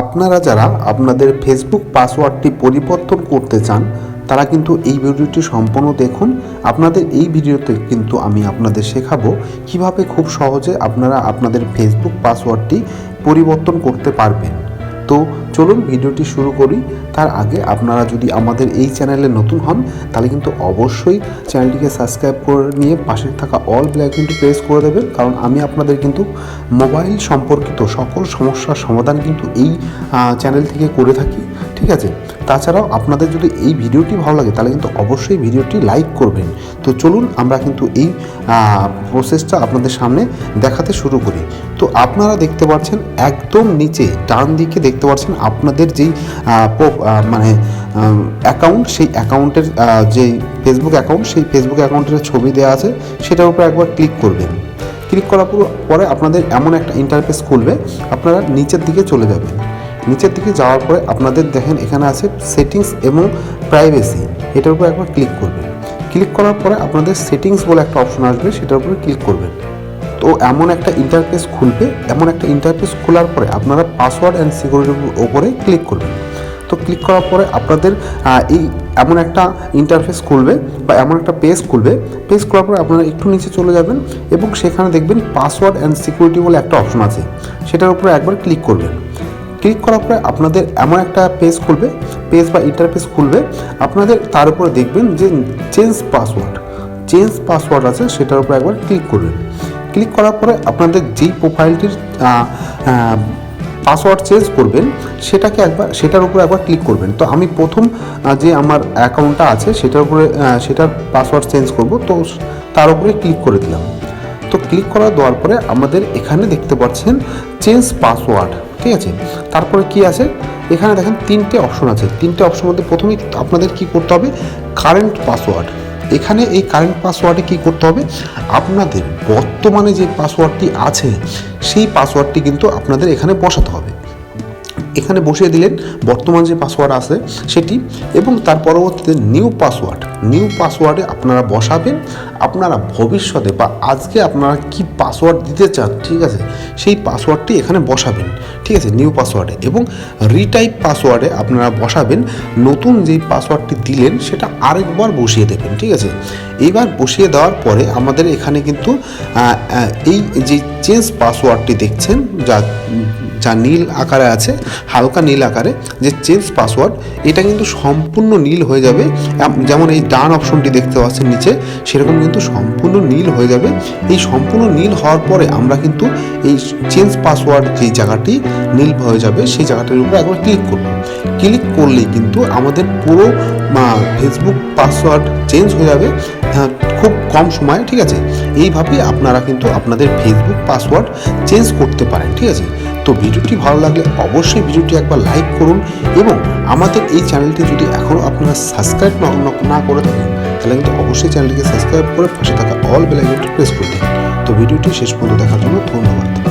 আপনারা যারা আপনাদের ফেসবুক পাসওয়ার্ডটি পরিবর্তন করতে চান, তারা কিন্তু এই ভিডিওটি সম্পূর্ণ দেখুন। আপনাদের এই ভিডিওতে কিন্তু আমি আপনাদের শেখাবো কীভাবে খুব সহজে আপনারা আপনাদের ফেসবুক পাসওয়ার্ডটি পরিবর্তন করতে পারবেন। তো চলুন ভিডিওটি শুরু করি। তার আগে আপনারা যদি আমাদের এই চ্যানেলে নতুন হন, তাহলে কিন্তু অবশ্যই চ্যানেলটিকে সাবস্ক্রাইব করে নিয়ে পাশে থাকা অল ব্ল্যাক কিন্তু প্রেস করে দেবেন, কারণ আমি আপনাদের কিন্তু মোবাইল সম্পর্কিত সকল সমস্যার সমাধান কিন্তু এই চ্যানেল থেকে করে থাকি। ঠিক আছে? তাছাড়াও আপনাদের যদি এই ভিডিওটি ভালো লাগে, তাহলে কিন্তু অবশ্যই ভিডিওটি লাইক করবেন। তো চলুন আমরা কিন্তু এই প্রসেসটা আপনাদের সামনে দেখাতে শুরু করি। তো আপনারা দেখতে পাচ্ছেন একদম নিচে, ডান দিকে দেখতে পাচ্ছেন আপনাদের যেই মানে অ্যাকাউন্ট সেই অ্যাকাউন্টের যেই ফেসবুক অ্যাকাউন্ট সেই ফেসবুক অ্যাকাউন্টের ছবি দেওয়া আছে, সেটার উপর একবার ক্লিক করবেন। ক্লিক করার পরে আপনাদের এমন একটা ইন্টারফেস খুলবে, আপনারা নিচের দিকে চলে যাবেন। নিচের দিকে যাওয়ার পরে আপনাদের দেখেন এখানে আছে সেটিংস এবং প্রাইভেসি এটার উপর একবার ক্লিক করবেন। ক্লিক করার পরে আপনাদের সেটিংস বলে একটা অপশন আসবে, সেটার উপরে ক্লিক করবেন। তো এমন একটা ইন্টারফেস খুলবে, এমন একটা ইন্টারফেস খোলার পরে আপনারা পাসওয়ার্ড অ্যান্ড সিকিউরিটির উপরে ক্লিক করবেন। তো ক্লিক করার পরে আপনাদের এই এমন একটা ইন্টারফেস খুলবে বা এমন একটা পেজ খুলবে। পেজ খোলার পরে আপনারা একটু নিচে চলে যাবেন এবং সেখানে দেখবেন পাসওয়ার্ড অ্যান্ড সিকিউরিটি বলে একটা অপশন আছে। সেটার উপরে একবার ক্লিক করবেন। ক্লিক করার পরে আপনাদের এমন একটা পেজ খুলবে পেজ বা ইন্টারফেস খুলবে। আপনাদের তার উপরে দেখবেন যে চেঞ্জ পাসওয়ার্ড চেঞ্জ পাসওয়ার্ড আছে, সেটার উপরে একবার ক্লিক করবেন। ক্লিক করার পরে আপনাদের যেই প্রোফাইলটির পাসওয়ার্ড চেঞ্জ করবেন, সেটাকে একবার, সেটার উপরে একবার ক্লিক করবেন। তো আমি প্রথম যে আমার অ্যাকাউন্টটা আছে, সেটার উপরে সেটার পাসওয়ার্ড চেঞ্জ করব, তো তার উপরে ক্লিক করে দিলাম। তো ক্লিক করা দেওয়ার পরে আমাদের এখানে দেখতে পাচ্ছেন চেঞ্জ পাসওয়ার্ড ঠিক আছে? তারপরে কি আছে? এখানে দেখেন তিনটে অপশন আছে। তিনটে অপশন মধ্যে প্রথমেই আপনাদের কি করতে হবে? কারেন্ট পাসওয়ার্ড এখানে এই কারেন্ট পাসওয়ার্ডে কি করতে হবে? আপনাদের বর্তমানে যে পাসওয়ার্ডটি আছে, সেই পাসওয়ার্ডটি কিন্তু আপনাদের এখানে বসাতে হবে। এখানে বসিয়ে দিলেন বর্তমান যে পাসওয়ার্ড আছে সেটি এবং তার পরবর্তীতে নিউ পাসওয়ার্ড নিউ পাসওয়ার্ডে আপনারা বসাবেন, আপনারা ভবিষ্যতে বা আজকে আপনারা কি পাসওয়ার্ড দিতে চান, ঠিক আছে? সেই পাসওয়ার্ডটি এখানে বসাবেন, ঠিক আছে? নিউ পাসওয়ার্ডে এবং রিটাইপ পাসওয়ার্ডে আপনারা বসাবেন, নতুন যেই পাসওয়ার্ডটি দিলেন সেটা আরেকবার বসিয়ে দেবেন, ঠিক আছে? এইবার বসিয়ে দেওয়ার পরে আমাদের এখানে কিন্তু এই যে চেঞ্জ পাসওয়ার্ডটি দেখছেন, যা যা নীল আকারে আছে, হালকা নীল আকারে, যে চেঞ্জ পাসওয়ার্ড এটা কিন্তু সম্পূর্ণ নীল হয়ে যাবে। যেমন এই ডান অপশনটি দেখতে পাচ্ছেন নিচে, সেরকম কিন্তু সম্পূর্ণ নীল হয়ে যাবে। এই সম্পূর্ণ নীল হওয়ার পরে আমরা কিন্তু এই চেঞ্জ পাসওয়ার্ড যেই জায়গাটি নীল হয়ে যাবে, সেই জায়গাটির উপর একবার ক্লিক করব। ক্লিক করলেই কিন্তু আমাদের পুরো ফেসবুক পাসওয়ার্ড চেঞ্জ হয়ে যাবে খুব কম সময়ে, ঠিক আছে? এইভাবে আপনারা কিন্তু আপনাদের ফেসবুক পাসওয়ার্ড চেঞ্জ করতে পারেন, ঠিক আছে? তো ভিডিওটি ভালো লাগলে অবশ্যই ভিডিওটি একবার লাইক করুন এবং আমাদের এই চ্যানেলটি যদি এখনও আপনারা সাবস্ক্রাইব না করে থাকেন, তাহলে কিন্তু অবশ্যই চ্যানেলটিকে সাবস্ক্রাইব করে পাশে থাকা অল বেলাইকনটি প্রেস করে দিন। তো ভিডিওটি শেষ পর্যন্ত দেখার জন্য ধন্যবাদ।